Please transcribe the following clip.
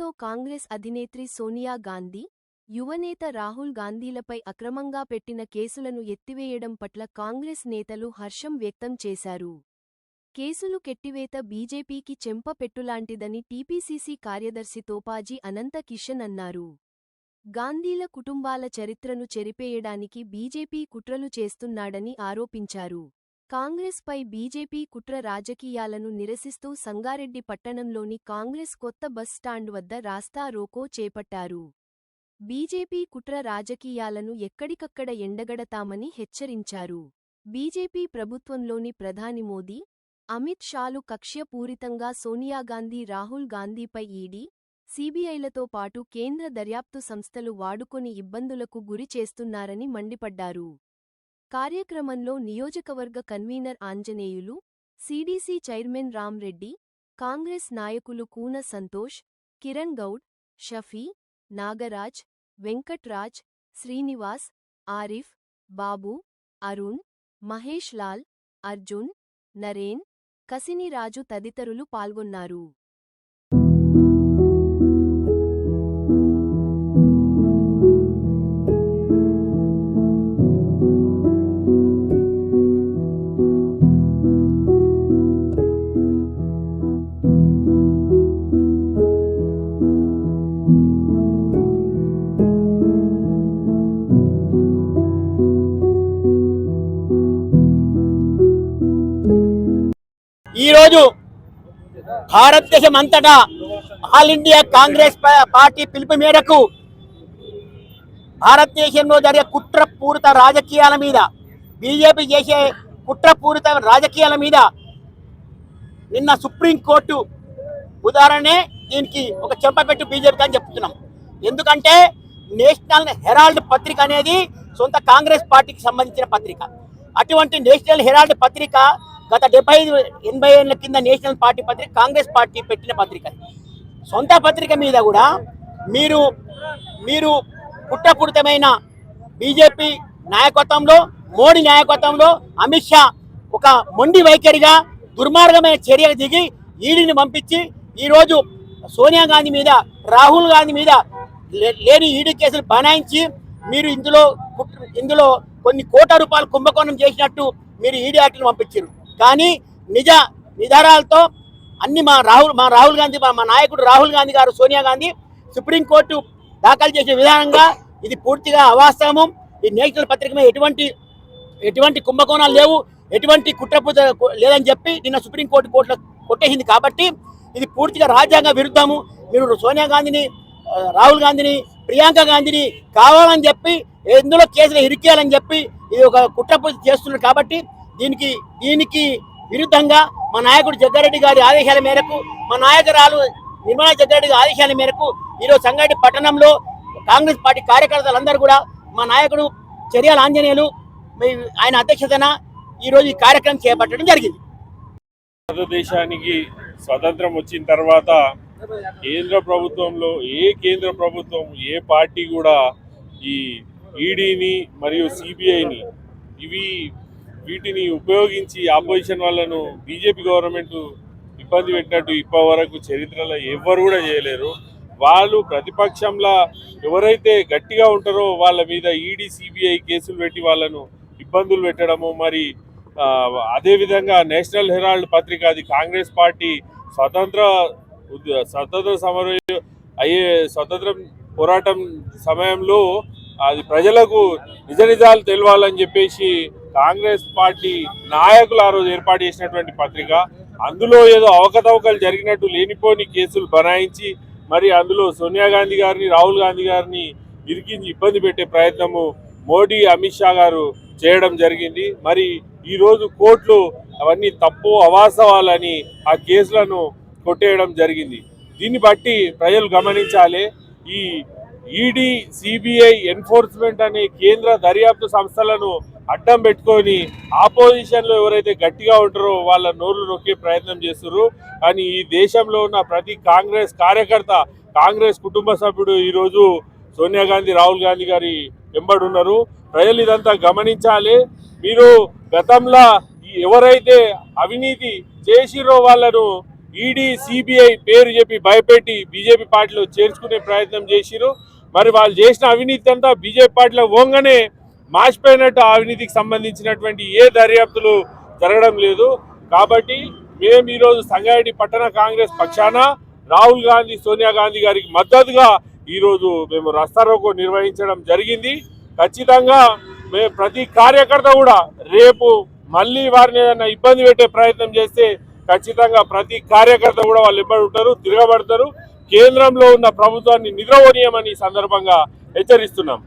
కాంగ్రెస్ అధినేత్రి సోనియా గాంధీ యువనేత రాహుల్ గాంధీలపై అక్రమంగా పెట్టిన కేసులను ఎత్తివేయడం పట్ల కాంగ్రెస్ నేతలు హర్షం వ్యక్తం చేశారు. కేసులు కెట్టివేత బీజేపీకి చెంపపెట్టులాంటిదని టీపీసీసీ కార్యదర్శి తోపాజీ అనంత కిషన్ అన్నారు. గాంధీల కుటుంబాల చరిత్రను చెరిపేయడానికి బీజేపీ కుట్రలు చేస్తున్నాడని ఆరోపించారు. కాంగ్రెస్పై బీజేపీ కుట్ర రాజకీయాలను నిరసిస్తూ సంగారెడ్డి పట్టణంలోని కాంగ్రెస్ కొత్త బస్ స్టాండ్ వద్ద రాస్తా రోకో చేపట్టారు. బీజేపీ కుట్ర రాజకీయాలను ఎక్కడికక్కడ ఎండగడతామని హెచ్చరించారు. బీజేపీ ప్రభుత్వంలోని ప్రధాని మోదీ అమిత్ షాలు కక్ష్యపూరితంగా సోనియాగాంధీ రాహుల్ గాంధీపై ఈడీ సీబీఐలతో పాటు కేంద్ర దర్యాప్తు సంస్థలు వాడుకొని ఇబ్బందులకు గురి చేస్తున్నారని మండిపడ్డారు. కార్యక్రమంలో నియోజకవర్గ convener Anjaneyulu CDC chairman Ramreddy Congress నాయకులు కూన సంతోష్ కిరణ్ గౌడ్ షఫీ నాగరాజ్ వెంకట్రాజ్ శ్రీనివాస్ ఆరిఫ్ బాబు అరుణ్ మహేష్ లాల్ అర్జున్ నరేన్ కసినిరాజు తదితరులు పాల్గొన్నారు. ఈరోజు భారతదేశం అంతటా ఆల్ ఇండియా కాంగ్రెస్ పార్టీ పిలుపు మేరకు భారతదేశంలో జరిగే కుట్రపూరిత రాజకీయాల మీద బీజేపీ చేసే కుట్రపూరిత రాజకీయాల మీద నిన్న సుప్రీంకోర్టు ఉదాహరణే దీనికి ఒక చెంపపెట్టు బీజేపీ అని చెప్తున్నాం. ఎందుకంటే నేషనల్ హెరాల్డ్ పత్రిక అనేది సొంత కాంగ్రెస్ పార్టీకి సంబంధించిన పత్రిక. అటువంటి నేషనల్ హెరాల్డ్ పత్రిక గత డెబ్బై ఐదు ఎనభై ఏళ్ళ కింద నేషనల్ పార్టీ పత్రిక కాంగ్రెస్ పార్టీ పెట్టిన పత్రిక సొంత పత్రిక మీద కూడా మీరు మీరు పుట్టపుడితమైన బీజేపీ నాయకత్వంలో మోడీ నాయకత్వంలో అమిత్ షా ఒక మొండి వైఖరిగా దుర్మార్గమైన చర్యలు దిగి ఈడీని పంపించి ఈరోజు సోనియా గాంధీ మీద రాహుల్ గాంధీ మీద లే- లేని ఈడీ కేసులు బనాయించి మీరు ఇందులో ఇందులో కొన్ని కోట్ల రూపాయలు కుంభకోణం చేసినట్టు మీరు ఈడీ యాక్ట్ని పంపించారు కానీ నిజ నిధారాలతో అన్ని మా రాహుల్ మా రాహుల్ గాంధీ మా నాయకుడు రాహుల్ గాంధీ గారు సోనియా గాంధీ సుప్రీంకోర్టు దాఖలు చేసే విధానంగా ఇది పూర్తిగా అవాస్తవము. ఈ నేషనల్ పత్రిక మీద ఎటువంటి ఎటువంటి కుంభకోణాలు లేవు ఎటువంటి కుట్రపూత లేదని చెప్పి నిన్న సుప్రీంకోర్టు కోర్టులో కొట్టేసింది కాబట్టి ఇది పూర్తిగా రాజ్యాంగ విరుద్ధము. మీరు సోనియా గాంధీని రాహుల్ గాంధీని ప్రియాంక గాంధీని కావాలని చెప్పి ఎందులో కేసులు ఇరికేయాలని చెప్పి ఇది ఒక కుట్రపు చేస్తున్నారు కాబట్టి దీనికి దీనికి విరుద్ధంగా మా నాయకుడు జగ్గారెడ్డి గారి ఆదేశాల మేరకు మా నాయకురాలు నిర్మలా జగ్గారెడ్డి గారి ఆదేశాల మేరకు ఈరోజు సంగారెడ్డి పట్టణంలో కాంగ్రెస్ పార్టీ కార్యకర్తలందరూ కూడా మా నాయకుడు చర్యల ఆంజనేయులు ఆయన అధ్యక్షతన ఈరోజు ఈ కార్యక్రమం చేపట్టడం జరిగింది. భారతదేశానికి స్వతంత్రం వచ్చిన తర్వాత కేంద్ర ప్రభుత్వంలో ఏ కేంద్ర ప్రభుత్వం ఏ పార్టీ కూడా ఈ ఈడీని మరియు సిబిఐని ఇవి వీటిని ఉపయోగించి ఆపోజిషన్ వాళ్ళను బీజేపీ గవర్నమెంట్ ఇబ్బంది పెట్టినట్టు ఇప్పటి వరకు చరిత్రలో ఎవ్వరు కూడా చేయలేరు. వాళ్ళు ప్రతిపక్షంలో ఎవరైతే గట్టిగా ఉంటారో వాళ్ళ మీద ఈడీ సిబిఐ కేసులు పెట్టి వాళ్ళను ఇబ్బందులు పెట్టడము మరి అదేవిధంగా నేషనల్ హెరాల్డ్ పత్రిక అది కాంగ్రెస్ పార్టీ స్వతంత్ర స్వతంత్ర సమర అయ్యే స్వతంత్ర పోరాటం సమయంలో అది ప్రజలకు నిజ నిజాలు తెలవాలని చెప్పేసి కాంగ్రెస్ పార్టీ నాయకులు ఆ రోజు ఏర్పాటు చేసినటువంటి పత్రిక. అందులో ఏదో అవకతవకలు జరిగినట్టు లేనిపోని కేసులు బనాయించి మరి అందులో సోనియా గాంధీ గారిని రాహుల్ గాంధీ గారిని ఇరికించి ఇబ్బంది పెట్టే ప్రయత్నము మోడీ అమిత్ షా గారు చేయడం జరిగింది. మరి ఈరోజు కోర్టులు అవన్నీ తప్పు అవాస్తవాలని ఆ కేసులను కొట్టేయడం జరిగింది. దీన్ని బట్టి ప్రజలు గమనించాలి ఈ ఈడీ సిబిఐ ఎన్ఫోర్స్మెంట్ అనే కేంద్ర దర్యాప్తు సంస్థలను అడ్డం పెట్టుకొని ఆపోజిషన్లో ఎవరైతే గట్టిగా ఉంటారో వాళ్ళ నోర్లు నొక్కే ప్రయత్నం చేస్తారు కానీ ఈ దేశంలో ఉన్న ప్రతి కాంగ్రెస్ కార్యకర్త కాంగ్రెస్ కుటుంబ సభ్యుడు ఈరోజు సోనియా గాంధీ రాహుల్ గాంధీ గారి వెంబడి ఉన్నారు. ప్రజలు ఇదంతా గమనించాలి. మీరు గతంలో ఎవరైతే అవినీతి చేసిరో వాళ్ళను ఈడీ సిబిఐ పేరు చెప్పి భయపెట్టి బీజేపీ పార్టీలో చేర్చుకునే ప్రయత్నం చేసిరు మరి వాళ్ళు చేసిన అవినీతి అంతా బీజేపీ పార్టీలో ఓంగనే మాసిపోయినట్టు అవినీతికి సంబంధించినటువంటి ఏ దర్యాప్తులు జరగడం లేదు. కాబట్టి మేము ఈరోజు సంగారెడ్డి పట్టణ కాంగ్రెస్ పక్షాన రాహుల్ గాంధీ సోనియా గాంధీ గారికి మద్దతుగా ఈరోజు మేము రస్తారోకో నిర్వహించడం జరిగింది. ఖచ్చితంగా మేము ప్రతి కార్యకర్త కూడా రేపు మళ్ళీ వారిని ఏదైనా ఇబ్బంది పెట్టే ప్రయత్నం చేస్తే ఖచ్చితంగా ప్రతి కార్యకర్త కూడా వాళ్ళు ఇబ్బంది ఉంటారు తిరగబడతారు. కేంద్రంలో ఉన్న ప్రభుత్వాన్ని నిద్రపోనీయమని సందర్భంగా హెచ్చరిస్తున్నాం.